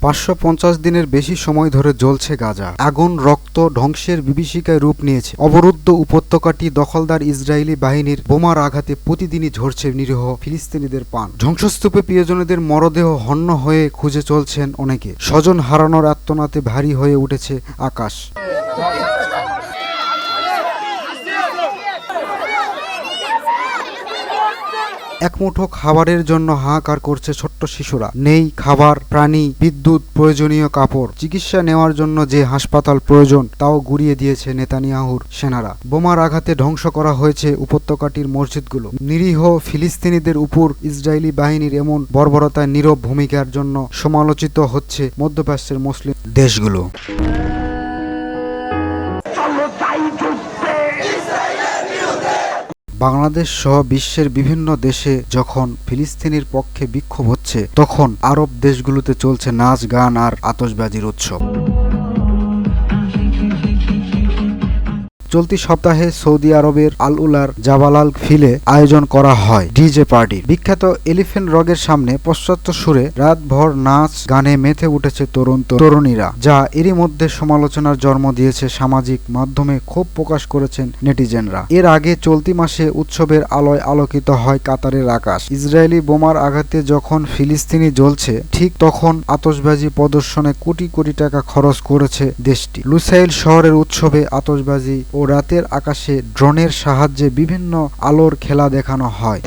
পাঁচশো পঞ্চাশ দিনের বেশি সময় ধরে জ্বলছে গাজা। আগুন, রক্ত, ধ্বংসের বিভীষিকায় রূপ নিয়েছে। অবরুদ্ধ উপত্যকাটি দখলদার ইসরায়েলি বাহিনীর বোমার আঘাতে প্রতিদিনই ঝরছে নিরীহ ফিলিস্তিনিদের পান ধ্বংসস্তূপে প্রিয়জনদের মরদেহ হন্য হয়ে খুঁজে চলছেন অনেকে। স্বজন হারানোর আত্মনাতে ভারী হয়ে উঠেছে আকাশ। এক মুঠো খাবারের জন্য হাহাকার করছে ছোট্ট শিশুরা। নেই খাবার, প্রাণী, বিদ্যুৎ, প্রয়োজনীয় কাপড়। চিকিৎসা নেওয়ার জন্য যে হাসপাতাল প্রয়োজন, তাও গুড়িয়ে দিয়েছে নেতানিয়াহুর সেনারা। বোমার আঘাতে ধ্বংস করা হয়েছে উপত্যকাটির মসজিদগুলো। নিরীহ ফিলিস্তিনিদের উপর ইসরায়েলি বাহিনীর এমন বর্বরতায় নীরব ভূমিকার জন্য সমালোচিত হচ্ছে মধ্যপ্রাচ্যের মুসলিম দেশগুলো। বাংলাদেশ সহ বিশ্বের বিভিন্ন দেশে যখন ফিলিস্তিনের পক্ষে বিক্ষোভ হচ্ছে, তখন আরব দেশগুলোতে চলছে নাচ, গান আর আতশবাজির উৎসব। চলতি সপ্তাহে সৌদি আরবের আল উলার জাবালাল ফিলে আয়োজন করা হয় ডিজে পার্টির বিখ্যাত এলিফেন্ট রগের সামনে পশ্চাত্য সুরে রাতভর নাচ গানে মেতে উঠেছে তরুণ তরুণীরা, যা এরই মধ্যে সমালোচনার জন্ম দিয়েছে সামাজিক মাধ্যমে ক্ষোভ প্রকাশ করেছেন নেটিজেনরা। এর আগে চলতি মাসে উৎসবের আলোয় আলোকিত হয় কাতারের আকাশ। ইসরায়েলি বোমার আঘাতে যখন ফিলিস্তিনি জ্বলছে, ঠিক তখন আতশবাজি প্রদর্শনে কোটি কোটি টাকা খরচ করেছে দেশটি। লুসাইল শহরের উৎসবে আতশবাজি ও রাতের আকাশে ড্রোনের সাহায্যে বিভিন্ন আলোর খেলা দেখানো হয়।